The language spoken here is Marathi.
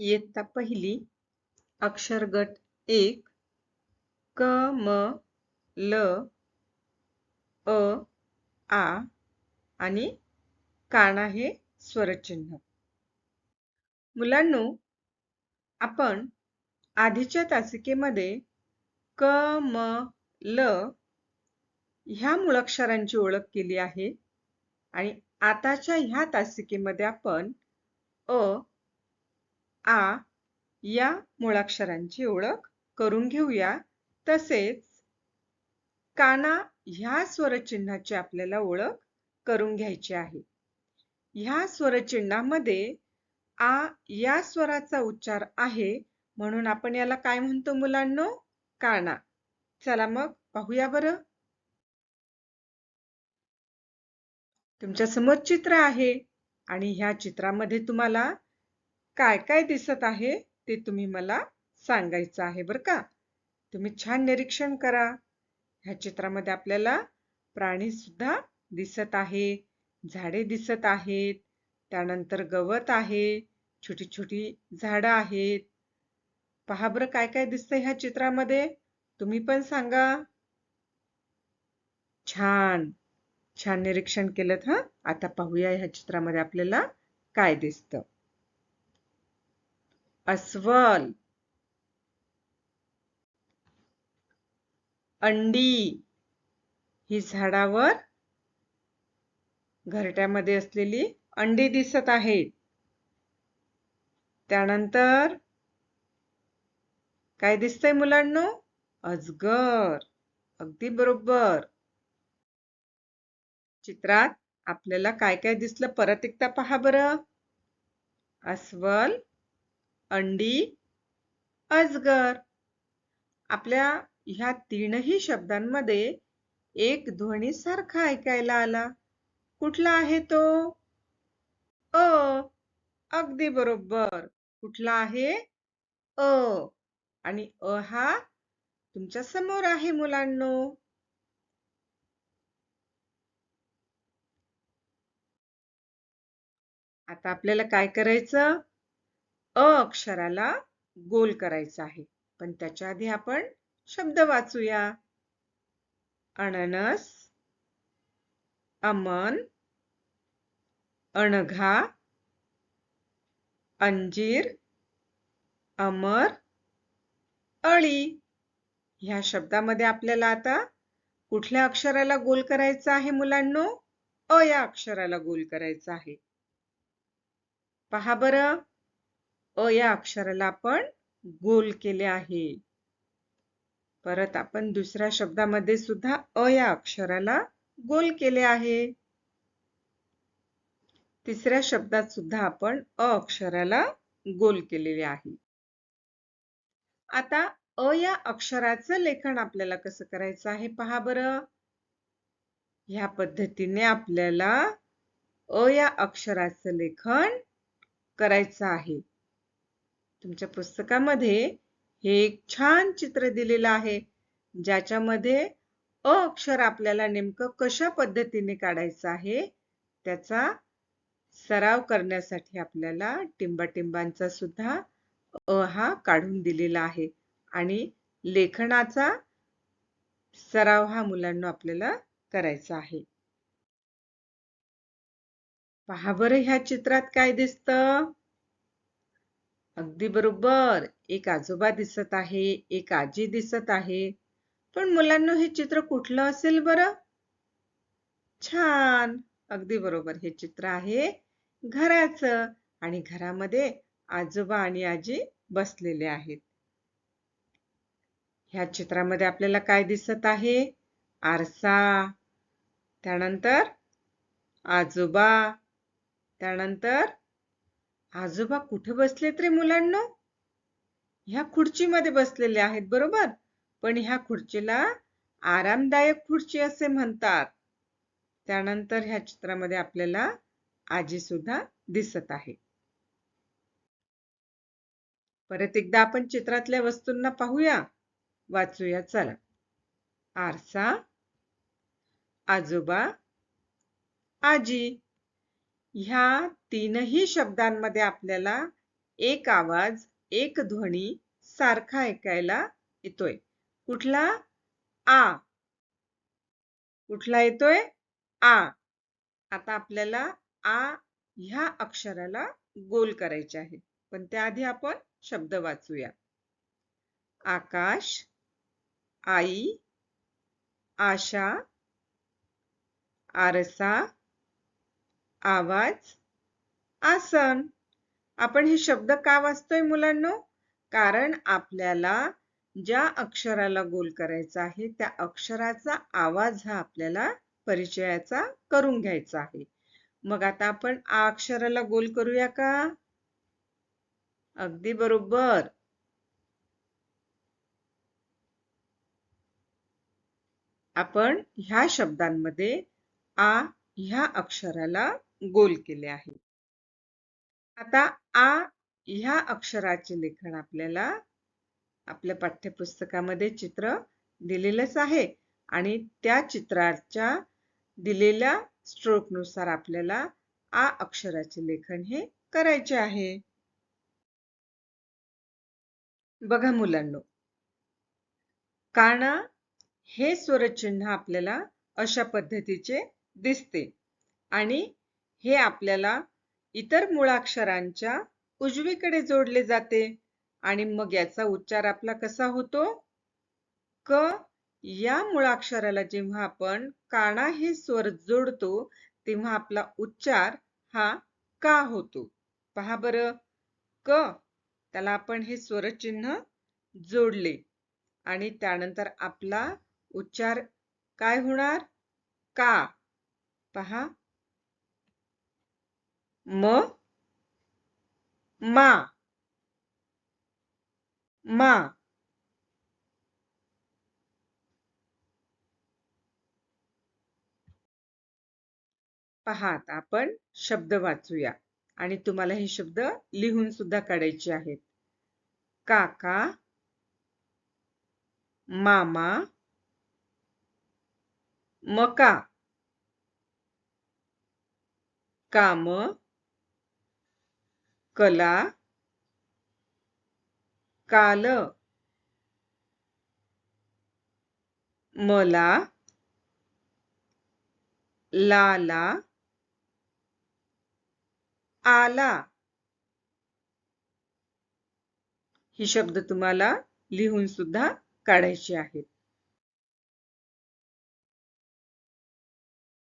इयत्ता पहिली अक्षरगट एक क म ल अ आ आणि काना हे स्वरचिन्ह. मुलांनो आपण आधीच्या तासिकेमध्ये क म ल ह्या मुळाक्षरांची ओळख केली आहे आणि आताच्या ह्या तासिकेमध्ये आपण अ आ या मुळाक्षरांची ओळख करून घेऊया. तसेच काना ह्या स्वरचिन्हाची आपल्याला ओळख करून घ्यायची आहे. ह्या स्वरचिन्हामध्ये आ या स्वराचा उच्चार आहे म्हणून आपण याला काय म्हणतो मुलांनो? काना. चला मग पाहूया बरं. तुमच्यासमोर चित्र आहे आणि ह्या चित्रामध्ये तुम्हाला काय काय दिसत आहे ते तुम्ही मला सांगायचं आहे बरं का? तुम्ही छान निरीक्षण करा. ह्या चित्रामध्ये आपल्याला प्राणी सुद्धा दिसत आहे. झाडे दिसत आहेत. त्यानंतर गवत आहे. छोटी छोटी झाडं आहेत. पहा बरं काय काय दिसतंय ह्या चित्रामध्ये. तुम्ही पण सांगा. छान. छान निरीक्षण केलं हा? आता पाहूया ह्या चित्रामध्ये आपल्याला काय दिसतं. अस्वल अंडी ही झाडावर घरट्यामध्ये असलेली अंडी दिसत आहेत. त्यानंतर काय दिसतंय मुलांनो? अजगर अगदी बरोबर. चित्रात आपल्याला काय काय दिसलं? परत एकदा पहा बरं. अस्वल अंडी अजगर. आपल्या ह्या तीनही शब्दांमध्ये एक ध्वनी सारखा ऐकायला आला. कुठला आहे तो? अ. अगदी बरोबर. कुठला आहे? अ. आणि अ हा तुमच्यासमोर आहे मुलांनो. आता आपल्याला काय करायचं? अ अक्षराला गोल करायचं आहे. पण त्याच्या आधी आपण शब्द वाचूया. अननस अमन अणघा अंजीर अमर अळी. ह्या शब्दामध्ये आपल्याला आता कुठल्या अक्षराला गोल करायचं आहे मुलांनो? अ या अक्षराला गोल करायचं आहे. पहा बरं. अ या अक्षराला आपण गोल केले आहे. परत आपण दुसऱ्या शब्दामध्ये सुद्धा अ या अक्षराला गोल केले आहे. तिसऱ्या शब्दात सुद्धा आपण अ अक्षराला गोल केलेले आहे. आता अ या अक्षराचं लेखन आपल्याला कसं करायचं आहे पहा बरं. ह्या पद्धतीने आपल्याला अ या अक्षराचं लेखन करायचं आहे. तुमच्या पुस्तकामध्ये हे एक छान चित्र दिलेलं आहे ज्याच्यामध्ये अ अक्षर आपल्याला नेमकं कशा पद्धतीने काढायचं आहे त्याचा सराव करण्यासाठी आपल्याला टिंबाटिंबांचा सुद्धा अ हा काढून दिलेला आहे. आणि लेखनाचा सराव हा मुलांना आपल्याला करायचा आहे. पहा बरं ह्या चित्रात काय दिसतं? अगदी बरोबर. एक आजोबा दिसत आहे एक आजी दिसत आहे. पण मुलांना हे चित्र कुठलं असेल बरं? छान. अगदी बरोबर. हे चित्र आहे घराचं आणि घरामध्ये आजोबा आणि आजी बसलेले आहेत. ह्या चित्रामध्ये आपल्याला काय दिसत आहे? आरसा. त्यानंतर आजोबा. त्यानंतर आजोबा कुठे बसलेत रे मुलांना? ह्या खुर्चीमध्ये बसलेले आहेत बरोबर? पण ह्या खुर्चीला आरामदायक खुर्ची असे म्हणतात. त्यानंतर ह्या चित्रामध्ये आपल्याला आजी सुद्धा दिसत आहे. परत एकदा आपण चित्रातल्या वस्तूंना पाहूया. वाचूया चला. आरसा. आजोबा. आजी. ह्या तीनही शब्दांमध्ये आपल्याला एक आवाज एक ध्वनी सारखा ऐकायला येतोय. कुठला? आ. कुठला येतोय? आ. आता आपल्याला आ ह्या अक्षराला गोल करायचे आहे. पण त्याआधी आपण शब्द वाचूया. आकाश आई आशा आरसा आवाज आसन. आपण हे शब्द का वाचतोय मुलांनो? कारण आपल्याला ज्या अक्षराला गोल करायचा आहे त्या अक्षराचा आवाज हा आपल्याला परिचयाचा करून घ्यायचा आहे. मग आता आपण आ अक्षराला गोल करूया का? अगदी बरोबर. आपण ह्या शब्दांमध्ये आ ह्या अक्षराला गोल केले आहे. आता आ ह्या अक्षराचे लेखन आपल्याला आपल्या पाठ्यपुस्तकामध्ये चित्र दिलेलंच आहे आणि त्या चित्राच्या दिलेल्या स्ट्रोकनुसार आपल्याला आ अक्षराचे लेखन हे करायचे आहे. बघा मुलांनो. काना हे स्वरचिन्ह आपल्याला अशा पद्धतीचे दिसते आणि हे आपल्याला इतर मुळाक्षरांच्या उजवीकडे जोडले जाते. आणि मग याचा उच्चार आपला कसा होतो? क या मुळाक्षराला जेव्हा आपण काना हे स्वर जोडतो तेव्हा आपला उच्चार हा का होतो? पहा बरं. क त्याला आपण हे स्वरचिन्ह जोडले. आणि त्यानंतर आपला उच्चार काय होणार? का. पहा. म मा मा. पहा आता आपण शब्द वाचूया आणि तुम्हाला हे शब्द लिहून सुद्धा काढायचे आहेत. काका मामा मका. काम कला काल मला लाला आला. ही शब्द तुम्हाला लिहून सुद्धा काढायचे आहेत.